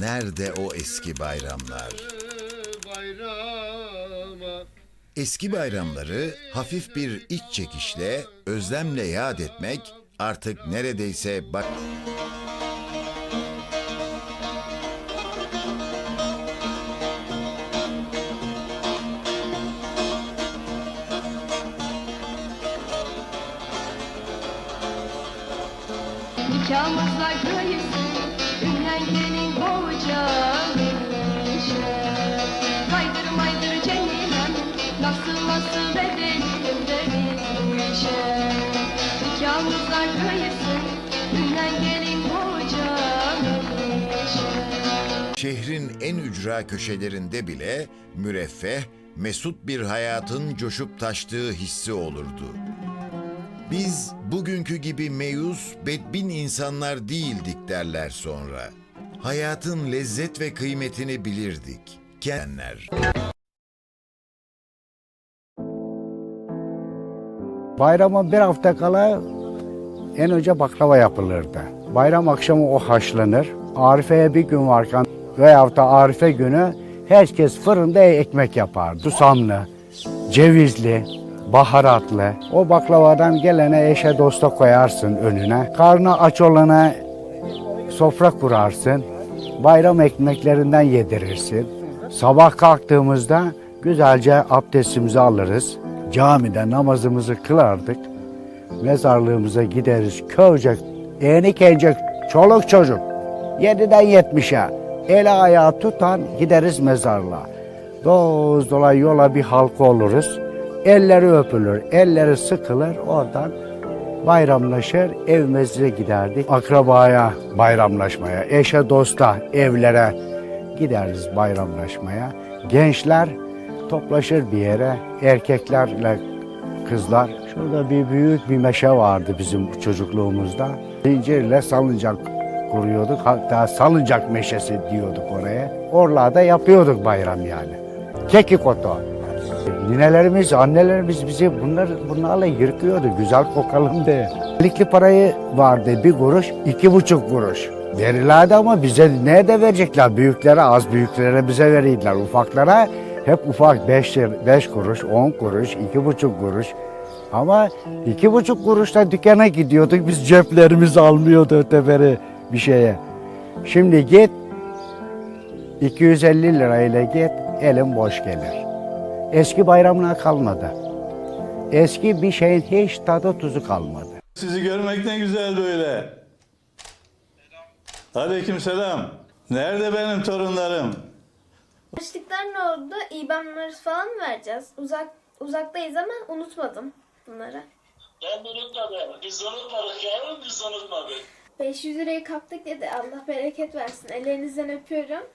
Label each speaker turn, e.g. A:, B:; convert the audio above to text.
A: Nerede o eski bayramlar? Eski bayramları hafif bir iç çekişle, özlemle yad etmek artık neredeyse bak...
B: Nikahımızla kıyısın
A: Şehrin en ücra köşelerinde bile müreffeh, mesut bir hayatın coşup taştığı hissi olurdu. Biz bugünkü gibi meyus, bedbin insanlar değildik derler sonra. Hayatın lezzet ve kıymetini bilirdik. Kenler.
C: Bayrama bir hafta kala en önce baklava yapılırdı. Bayram akşamı o haşlanır. Arife'ye bir gün varken veyahut da Arife günü herkes fırında ekmek yapar. Susamlı, cevizli, baharatlı. O baklavadan gelene eşe dosta koyarsın önüne. Karnı aç olana sofra kurarsın. Bayram ekmeklerinden yedirirsin. Sabah kalktığımızda güzelce abdestimizi alırız. Camide namazımızı kılardık. Mezarlığımıza gideriz. Köyce, enik encek, çoluk çocuk. 7'den 70'e. Eli ayağı tutan gideriz mezarlığa. Doz dolay yola bir halka oluruz. Elleri öpülür, elleri sıkılır. Oradan bayramlaşır, evimize giderdik. Akrabaya bayramlaşmaya, eşe dosta evlere gideriz bayramlaşmaya. Gençler toplaşır bir yere, erkeklerle kızlar. Şurada bir büyük bir meşe vardı bizim çocukluğumuzda. Zincirle salıncak kuruyorduk. Hatta salıncak meşesi diyorduk oraya. Oralarda yapıyorduk bayram yani. Kekik otu. Ninelerimiz, annelerimiz bizi bunlar, bunlarla yırkıyordu. Güzel kokalım diye. Likli parayı vardı bir kuruş, iki buçuk kuruş. Verirlerdi ama bize ne de verecekler? Büyüklere az, büyüklere bize verirdiler. Ufaklara hep ufak beş, beş kuruş, on kuruş, iki buçuk kuruş. Ama iki buçuk kuruşla dükkana gidiyorduk. Biz ceplerimiz almıyordu öteberi bir şeye. Şimdi git 250 lirayla git elin boş gelir. Eski bayramına kalmadı. Eski bir şeyin hiç tadı tuzu kalmadı.
D: Sizi görmek ne güzel böyle. Aleyküm selam. Nerede benim torunlarım?
E: Açlıklar ne oldu? İban numarası falan mı vereceğiz? Uzak uzaktayız ama unutmadım bunları.
F: Ben unutmadım. Biz unutmadık yavrum biz unutmadık.
E: 500 lirayı kaptık dedi. Allah bereket versin. Ellerinizden öpüyorum.